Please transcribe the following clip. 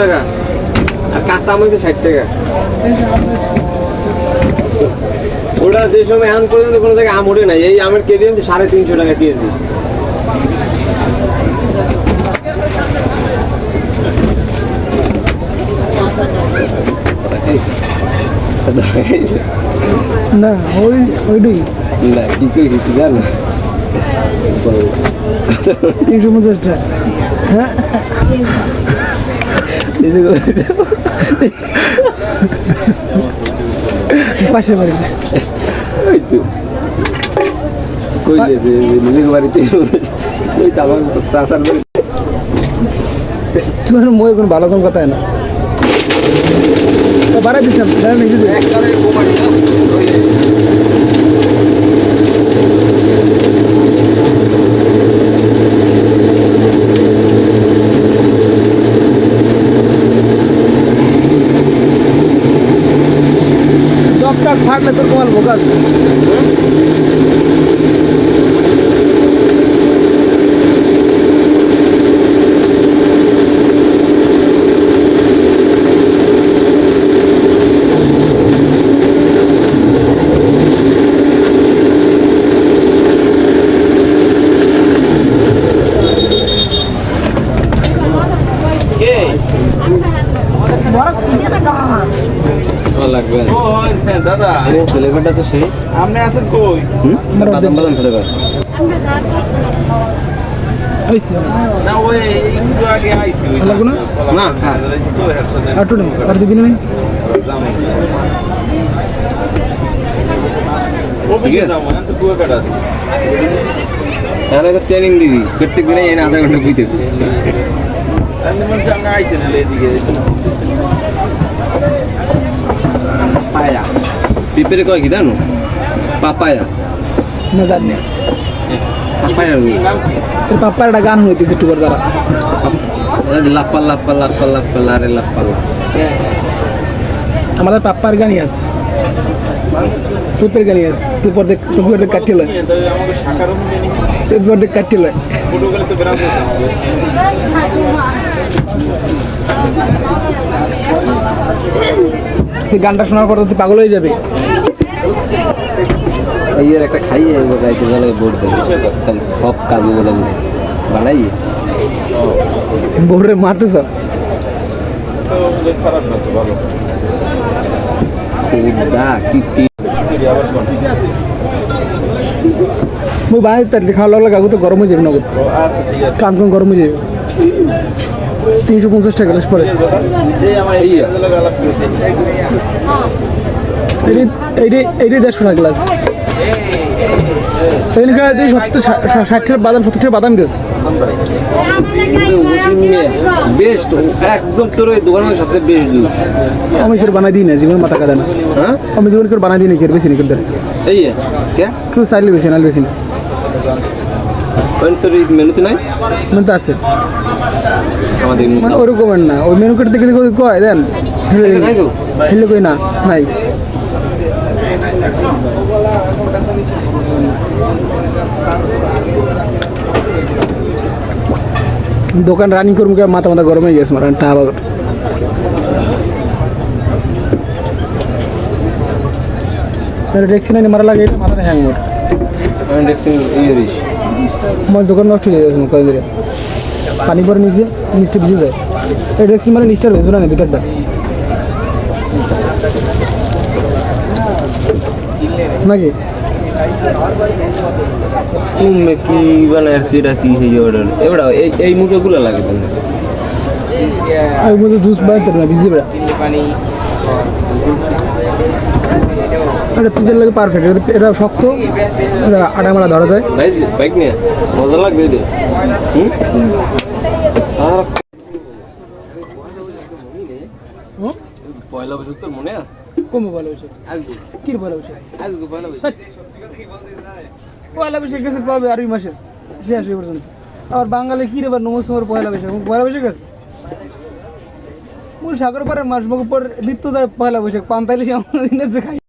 টাকা আর কাঁচা আম হচ্ছে ষাট টাকা। ওটা যে সময় এখন পর্যন্ত কোনো জায়গায় আম ওঠে নাই এই আমের কেজি হচ্ছে সাড়ে তিনশো টাকা কেজি। না ওই ওইটাই। না কি জানো? তিনশো পঞ্চাশটা হ্যাঁ? পাশে বাড়ি ওই তো কই যেতে নিজের বাড়িতে ওই তো আমার তোমার মই কোনো ভালো কোনো কথা না বাড়াই ফাটলে তোর কমাল ভোগাস ভালো লাগবে। দাদা। আরে ফ্লেভারটা তো সেই। আপনি আছেন কই? হুম? বাদাম বাদাম ফ্লেভার না ওই আগে আইছি না? না হ্যাঁ। দিবি ট্রেনিং প্রত্যেক দিনে এনে আধা ঘণ্টা বুঝতে আমি আপনি আইছেন এলে এদিকে। পায়া পিঁপড়ে কয় কি জানো? পাপায়া। না জানি। পাপায়া তোর পাপ্পার একটা গান হইতেছে টুকার দ্বারা লাপ্পা লাপ্পা লাপ্পা লাপ্পা লারে লাপ্পা আমাদের পাপ্পার গানই আছে। পেপের গানই আছে। পেপার দেখ পেপার দেখ নিয়ে পেপার দেখ তো বেরাতে হতো তুই গানটা শোনার পর তুই পাগল হয়ে যাবে। এই এর একটা খাইয়ে গাইতে গেলে বোর্ড সব কাজে বলে বাড়াইয়ে বোর্ডে মারতেছ? খারাপ না তো ভালো কি আবার কোন মুই বানাই তার খাওয়া লাগলে কাকু তো গরম তিনশো পঞ্চাশ টাকা গ্লাস পরে। এইটি দেড়শো টাকা গ্লাস এখানে তুই সত্তর ষাট টাকা বাদাম সত্তর টাকা বাদাম বেস্ট একদম তোর ওই দোকানের সবচেয়ে বেস্ট জুস আমি করে বানাই দিই না জীবন মাথা কাদা না। হ্যাঁ? আমি জীবন করে বানাই দিই না কেউ বেশি না কিন্তু। এই কে? কেউ চাইলে বেশি না বেশি না। তোর মেনুতে নাই? মানে আছে। আমাদের মানে ওরকমের না। ওই মেনু কার্ড দেখে কয় দেন? হেলে কই না? নাই। দোকান রানিং করব কে মাথা মাথা গরম হয়ে গেছে মারা টা আবার তাহলে ট্যাক্সি না মারা লাগে মাথাটা হ্যাং মোট দেখছি ইয়েরিশ আমার দোকান নষ্ট হয়ে যাচ্ছে কয়েক ধরে পানি পরে নিচে নিচটা ভিজে যায়। এই ট্যাক্সি মানে নিচটা ভেজবে না ভিতরটা। নাকি? কি মানে আর কি এটা সেই এই এই মুখেগুলো লাগে তো ওই মধ্যে জুস বানাতে না ভিজে বেড়া এটা পিজার লাগে পারফেক্ট এটা শক্ত এটা আটা মারা ধরা যায়। বাইক নিয়ে মজা লাগবে আর পয়লা বছর তোর মনে আছে? কমে আজকে। আজকে পয়লা বৈশাখ। গেছে শেষ হয়ে পর্যন্ত। আবার বাঙালি কি রে বার নমস্কার পয়লা বৈশাখ? পয়লা বৈশাখ গেছে? মূল সাগর পাড়ের মাস মুখ পর ঋতু দেয় পয়লা বৈশাখ। পান্তালিশ আমাদের দিনে খাই